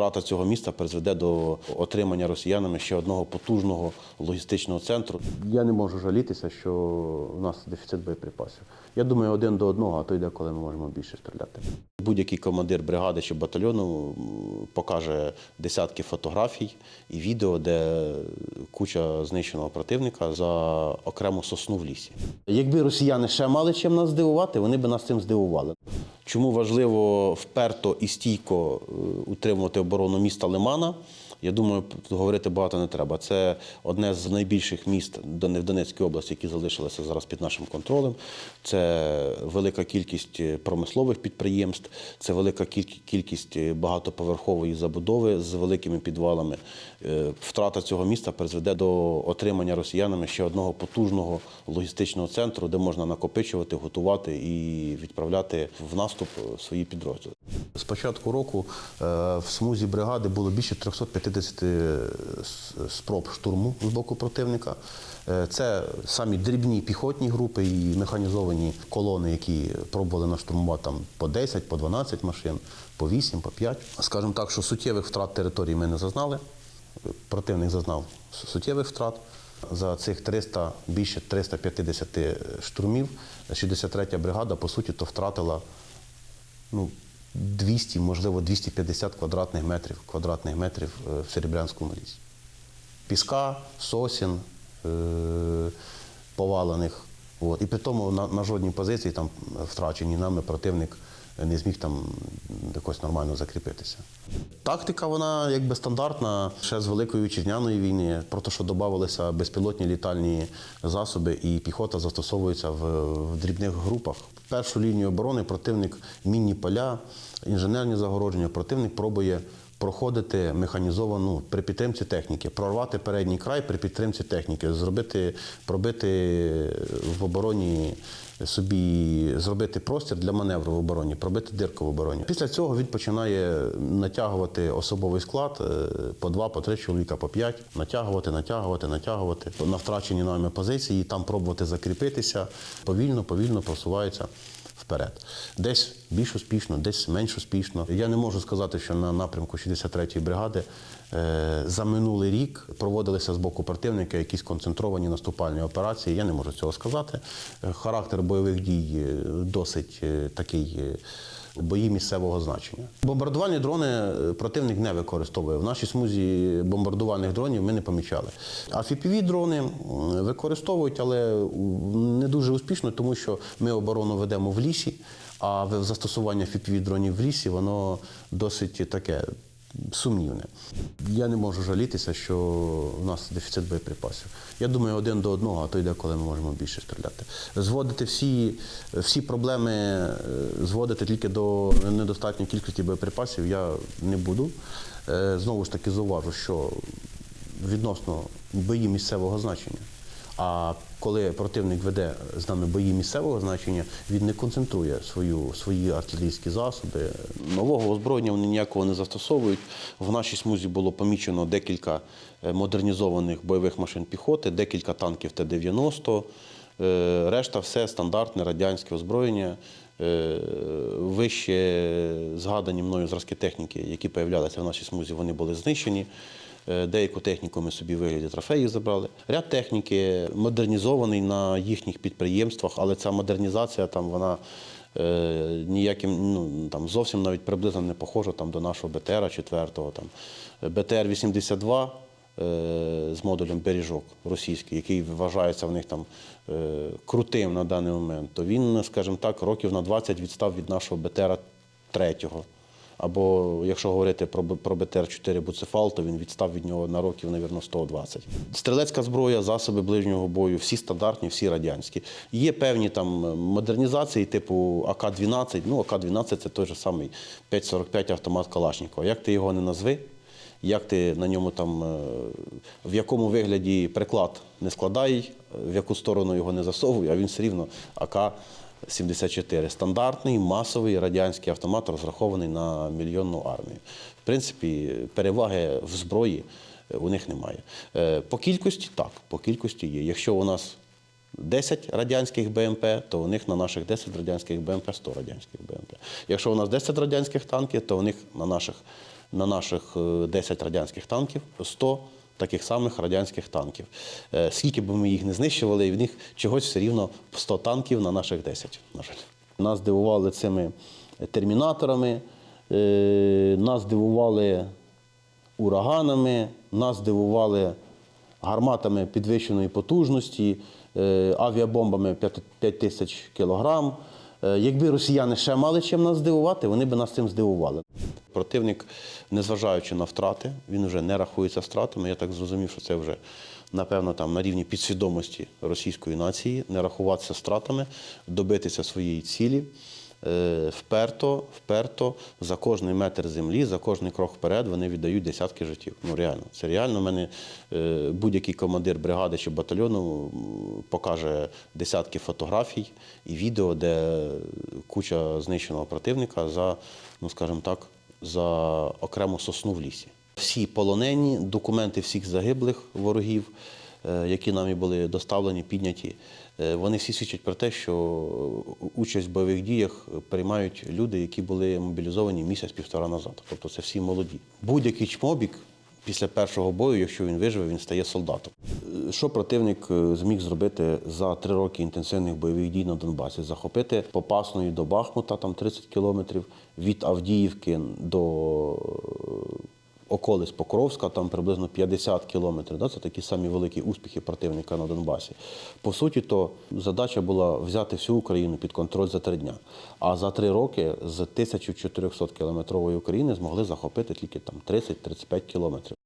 втрата цього міста призведе до отримання росіянами ще одного потужного логістичного центру. Я не можу жалітися, що у нас дефіцит боєприпасів. Я думаю, один до одного, а то йде, коли ми можемо більше стріляти. Будь-який командир бригади чи батальйону покаже десятки фотографій і відео, де куча знищеного противника за окрему сосну в лісі. Якби росіяни ще мали чим нас здивувати, вони б нас цим здивували. Чому важливо вперто і стійко е, утримувати оборону міста Лимана? Я думаю, говорити багато не треба. Це одне з найбільших міст в Донецькій області, які залишилися зараз під нашим контролем. Це велика кількість е, промислових підприємств, це велика кількість е, багатоповерхової забудови з великими підвалами. Е, Втрата цього міста призведе до отримання росіянами ще одного потужного логістичного центру, де можна накопичувати, готувати і відправляти в наступ свої підрозділи. З початку року е, в смузі бригади було більше 350 спроб штурму з боку противника. Е, Це самі дрібні піхотні групи і механізовані колони, які пробували наштурмувати там по 10, по 12 машин, по 8, по 5. Скажімо так, що суттєвих втрат території ми не зазнали. Противник зазнав суттєвих втрат. За цих 300, більше 350 штурмів 63-я бригада, по суті, то втратила ну, 200, можливо, 250 квадратних метрів, квадратних метрів е, в Серебрянському лісі. Піска, сосін, е, повалених. От. І при тому на, на жодній позиції там втрачені нами противник не зміг там якось нормально закріпитися. Тактика, вона якби стандартна ще з Великої вітчизняної війни, про те, що додавалися безпілотні літальні засоби, і піхота застосовується в, в дрібних групах. Першу лінію оборони противник мінні поля, інженерні загородження. Противник пробує проходити механізовану при підтримці техніки, прорвати передній край при підтримці техніки, зробити, пробити в обороні собі, зробити простір для маневру в обороні, пробити дирку в обороні. Після цього він починає натягувати особовий склад е, по два, по три чоловіка, по п'ять, натягувати, натягувати, натягувати на втрачені нами позиції, там пробувати закріпитися, повільно, повільно просувається вперед. Десь більш успішно, десь менш успішно. Я не можу сказати, що на напрямку 63-ї бригади е, за минулий рік проводилися з боку противника якісь концентровані наступальні операції. Я не можу цього сказати. Е, Характер бойових дій е, досить такий. Е, Бої місцевого значення. Бомбардувальні дрони е, противник не використовує. В нашій смузі бомбардувальних дронів ми не помічали. А fpv дрони використовують, але не дуже успішно, тому що ми оборону ведемо в лісі, а застосування fpv дронів в лісі воно досить таке сумнівне. Я не можу жалітися, що в нас дефіцит боєприпасів. Я думаю, один до одного, а то йде, коли ми можемо більше стріляти. Зводити всі, всі проблеми, е, зводити тільки до недостатньої кількості боєприпасів я не буду. Е, Знову ж таки, зауважу, що відносно бої місцевого значення. А коли противник веде з нами бої місцевого значення, він не концентрує свою, свої артилерійські засоби. Нового озброєння вони ніякого не застосовують. В нашій смузі було помічено декілька е, модернізованих бойових машин піхоти, декілька танків Т-90. Е, Решта все стандартне радянське озброєння. Е, Вище згадані мною зразки техніки, які появлялися в нашій смузі, вони були знищені. Е, Деяку техніку ми собі вигляді трофеїв забрали. Ряд техніки модернізований на їхніх підприємствах, але ця модернізація там вона е, ніяким ну там зовсім навіть приблизно не похожа там до нашого БТР 4 там БТР 82 е, з модулем бережок російський, який вважається в них там е, крутим на даний момент, то він, скажімо так, років на 20 відстав від нашого БТР 3. Або якщо говорити про, про БТР-4 Буцефал, то він відстав від нього на років, мабуть, 120. Стрілецька зброя, засоби ближнього бою, всі стандартні, всі радянські. Є певні там модернізації, типу АК-12. Ну, АК-12 це той же самий 5,45 автомат Калашникова. Як ти його не назви, як ти на ньому там, е, в якому вигляді приклад не складай, в яку сторону його не засовуй, а він все рівно АК 74. Стандартний, масовий радянський автомат, розрахований на мільйонну армію. В принципі, переваги в зброї е, у них немає. Е, По кількості так, по кількості є. Якщо у нас 10 радянських БМП, то у них на наших 10 радянських БМП 100 радянських БМП. Якщо у нас 10 радянських танків, то у них на наших на наших е, 10 радянських танків 100 таких самих радянських танків. Е, Скільки б ми їх не знищували, в них чогось все рівно 100 танків на наших 10, на жаль. Нас дивували цими термінаторами, е, нас дивували ураганами, нас дивували гарматами підвищеної потужності, е, авіабомбами 5 тисяч кілограм. Якби росіяни ще мали чим нас здивувати, вони б нас цим здивували. Противник, незважаючи на втрати, він вже не рахується втратами. Я так зрозумів, що це вже напевно там на рівні підсвідомості російської нації, не рахуватися втратами, добитися своєї цілі. Е, Вперто, вперто за кожний метр землі, за кожний крок вперед вони віддають десятки життів. Ну реально, це реально. У мене е, будь-який командир бригади чи батальйону покаже десятки фотографій і відео, де куча знищеного противника за, ну скажімо так, за окрему сосну в лісі. Всі полонені, документи всіх загиблих ворогів, е, які нам і були доставлені, підняті, е, вони всі свідчать про те, що участь в бойових діях приймають люди, які були мобілізовані місяць-півтора назад. Тобто це всі молоді. Будь-який чмобік після першого бою, якщо він виживе, він стає солдатом. Що противник е, зміг зробити за три роки інтенсивних бойових дій на Донбасі? Захопити Попасної до Бахмута, там 30 кілометрів, від Авдіївки до е, околиць Покровська, там приблизно 50 кілометрів. Да? Це такі самі великі успіхи противника на Донбасі. По суті, то задача була взяти всю Україну під контроль за три дня. А за три роки з 1400 кілометрової України змогли захопити тільки там 30-35 кілометрів.